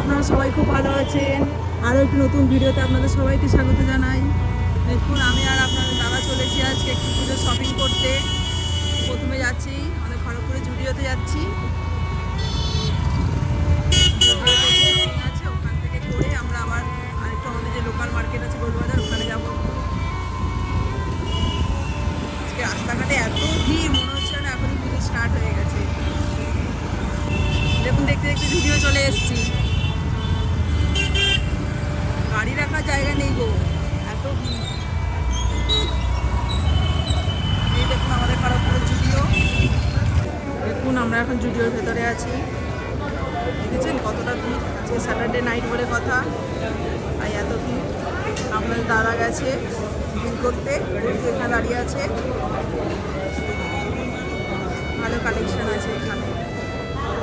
আপনারা সবাই খুব ভালো আছেন। আরও একটি নতুন ভিডিওতে আপনাদের সবাইকে স্বাগত জানাই। দেখুন, আমি আর আপনাদের দাদা চলেছি আজকে একটু পুজো শপিং করতে। প্রথমে যাচ্ছি, আমাদের খড়গপুরে জুডিওতে যাচ্ছি। ওখান থেকে করে আমরা আবার আরেকটু আমাদের যে লোকাল মার্কেট আছে ওখানে রাস্তাঘাটে এত ভিড়, মনে হচ্ছে না পুজো স্টার্ট হয়ে গেছে। দেখুন, দেখতে দেখতে ভিডিও চলে এসেছি। রাখার জায়গা নেই গো। এত দেখুন আমাদের খড়গপুরের জুডিও। দেখুন আমরা এখন জুডিওর ভেতরে আছি। দেখেছেন কতটা ভিড়? আজকে স্যাটারডে নাইট বলে কথা। তাই এত ভিড়। আপনাদের দাদা গেছে ভিড় করতে। এখানে দাঁড়িয়ে আছে। ভালো কালেকশন আছে এখানে।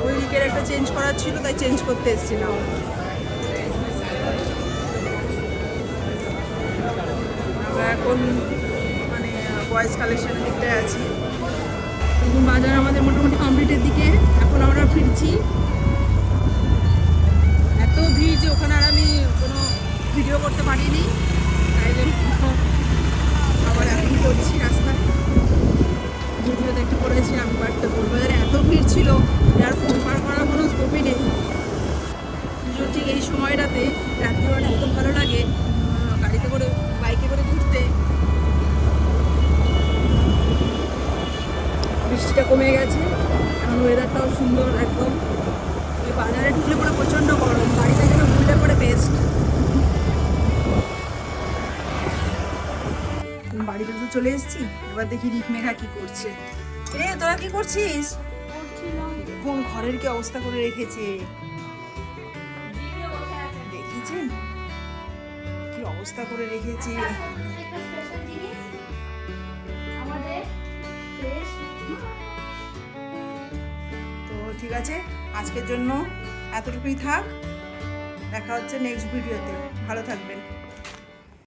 ওই উইকের একটা চেঞ্জ করার ছিল, তাই চেঞ্জ করতে এসেছিলাম। এখন মানে বয়েজ কালেকশনের দিকটায় আছি। বাজার আমাদের মোটামুটি কমপ্লিটের দিকে। এখন আমরা ফিরছি। এত ভিড় যে ওখানে আর আমি কোনো ভিডিও করতে পারিনি। তাই আবার এখন করছি রাস্তায়। ভিডিও দেখতে করেছি আমি বাড়িতে গোলবাজারে এত ভিড় ছিল যে আর ফোন পার করার কোনো স্কোপই নেই। ঠিক এই সময়টাতে রাত্রিবেলা এত ভালো লাগে গাড়িতে করে বাইকে করে ঘুরতে। বৃষ্টিটা কমে গেছে, এখন ওয়েদারটাও সুন্দর একদম। এই বাজারে ঢুকলে পরে প্রচণ্ড গরম, বাড়িতে যেন ঘুরলে পরে বেস্ট বাড়িতে তো চলে এসেছি, এবার দেখি রিক মেঘা কি করছে। এ, তোরা কি করছিস? কোন ঘরের কি অবস্থা করে রেখেছে? দেখেছেন কি অবস্থা করে রেখেছে? ঠিক আছে? আজকের জন্য এতটুকুই থাক। দেখা হচ্ছে নেক্সট ভিডিওতে ভালো থাকবেন।